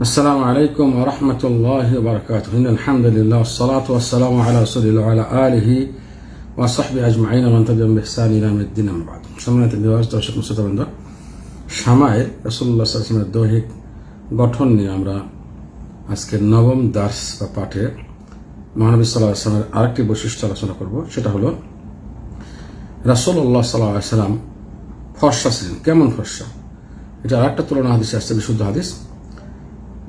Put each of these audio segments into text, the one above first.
السلام عليكم ورحمة الله وبركاته إن الحمد لله والصلاة والسلام على رسول الله وعلى آله وصحبه أجمعين ومن تبعهم بإحسان إلى يوم الدين أما بعد সম্মানিত বিভাগ দর্শক শ্রোতাবৃন্দ সামায় রসুল্লাহ সাল্লামের দৈহিক গঠন নিয়ে আমরা আজকে নবম দাস বা পাঠে মহানবী সাল্লাহ আসলামের আরেকটি বৈশিষ্ট্য আলোচনা করব সেটা হলো রাসুল্লাহ সাল্লাহ সাল্লাম ফর্সা ছিলেন কেমন ফর্সা এটা আরেকটা তুলনা হাদিসে আসছে বিশুদ্ধ হাদিস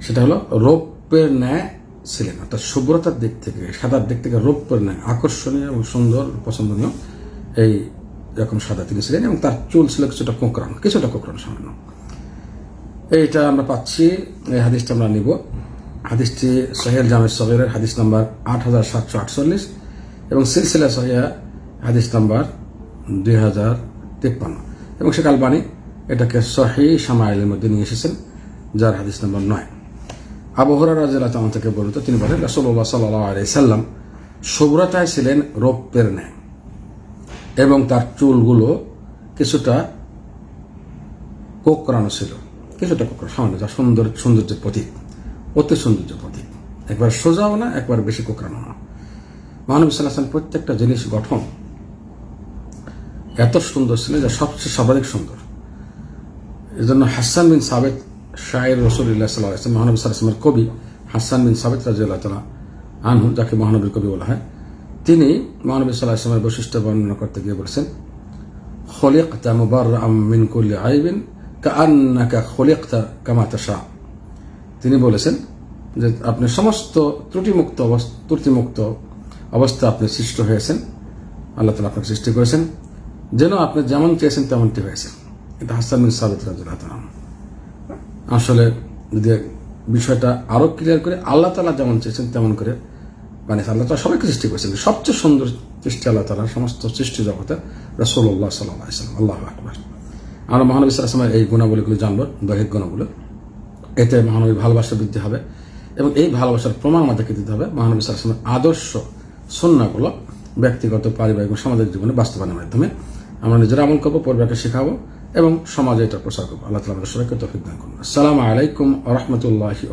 সেটা হলো রৌপ্যের ন্যায় ছিলেন অর্থাৎ শুভ্রতার দিক থেকে, সাদার দিক থেকে রৌপ্যের ন্যায়, আকর্ষণীয় এবং সুন্দর, পছন্দনীয় এই রকম সাদা তিনি ছিলেন এবং তার চুল ছিল কিছুটা কোঁকড়ানো কিছুটা কোঁকড়ানো সামান্য। এইটা আমরা পাচ্ছি, এই হাদিসটা আমরা নিব। হাদিসটি সহেল জামের সহেলের হাদিস নাম্বার আট হাজার সাতশো আটচল্লিশ এবং সিলসিলা সহিয়া হাদিস নাম্বার দুই হাজার তিপ্পান্ন। এবং শেখ আলবানি এটাকে সহি সামাইলের মধ্যে নিয়ে এসেছেন, যার হাদিস নাম্বার নয়। আবু হরার রাজিয়াল্লাহ তাআলা থেকে বর্ণিত তিনি বলেন, রাসূলুল্লাহ সাল্লাল্লাহু আলাইহি সাল্লাম শুভ্রতায় ছিলেন রৌপ্যের ন্যায় এবং তার চুলগুলো কিছুটা কোকড়ানো ছিল। কিছুটা কোকড়ানো সামান্য যা সুন্দর, সৌন্দর্যের প্রতীক, অতি সৌন্দর্যের প্রতীক। একবার সোজাও না, একবার বেশি কোকরানো না। মহানবী সাল্লাহ প্রত্যেকটা জিনিস গঠন এত সুন্দর ছিল যা সবচেয়ে সর্বাধিক সুন্দর। এই জন্য হাসান বিন সাবেদ শায়ের রসুল্লাহ সাল্লাহ আসলাম মহানবী সাল্লামের কবি হাসান বিন সাবেদ রাজিউল্লাহ তালা আনহু, যাকে মহানবীর কবি বলা হয়, তিনি মহানবী সাল্লাহ আসলামের বৈশিষ্ট্য বর্ণনা করতে গিয়ে বলেছেন, খলিকতা মুবার মিন কুল্লি আইবিন কান্নাকা খলিকতা কামাতা শাহ তিনি বলেছেন যে আপনি সমস্ত ত্রুটিমুক্ত অবস্থা ত্রুটিমুক্ত অবস্থা আপনি সৃষ্ট হয়েছেন, আল্লাহ তালা আপনাকে সৃষ্টি করেছেন, যেন আপনি যেমন চেয়েছেন তেমনটি হয়েছে। এটা হাসান বিন সাবেদ রাজুল্লাহ তালাম আসলে যদি বিষয়টা আরও ক্লিয়ার করে আল্লাহ তালা যেমন চেয়েছেন তেমন করে মানে আল্লাহ তালা সবাইকে সৃষ্টি করেছেন। সবচেয়ে সুন্দর সৃষ্টি আল্লাহ তালা সমস্ত সৃষ্টি জগতে সাল্লাহ সাল্লাম, আল্লাহ আকবর। আমরা মহানবী সাল্লামের এই গুণাবলীগুলো জানব, দৈহিক গুণাবলী। এতে মহানবী ভালোবাসা বৃদ্ধি হবে এবং এই ভালোবাসার প্রমাণ আমাদেরকে দিতে হবে মহানবী সাল্লামের আদর্শ সন্ন্যাগুলো ব্যক্তিগত, পারিবারিক এবং সামাজিক জীবনে বাস্তবায়নের মাধ্যমে। আমরা নিজেরা আমল করব, পরিবারকে শেখাবো এবং সমাজে এটা প্রচার করব। আল্লাহ তালা সবাইকে তফিক দান করুন। আসসালামু আলাইকুম রহমতুল্লাহি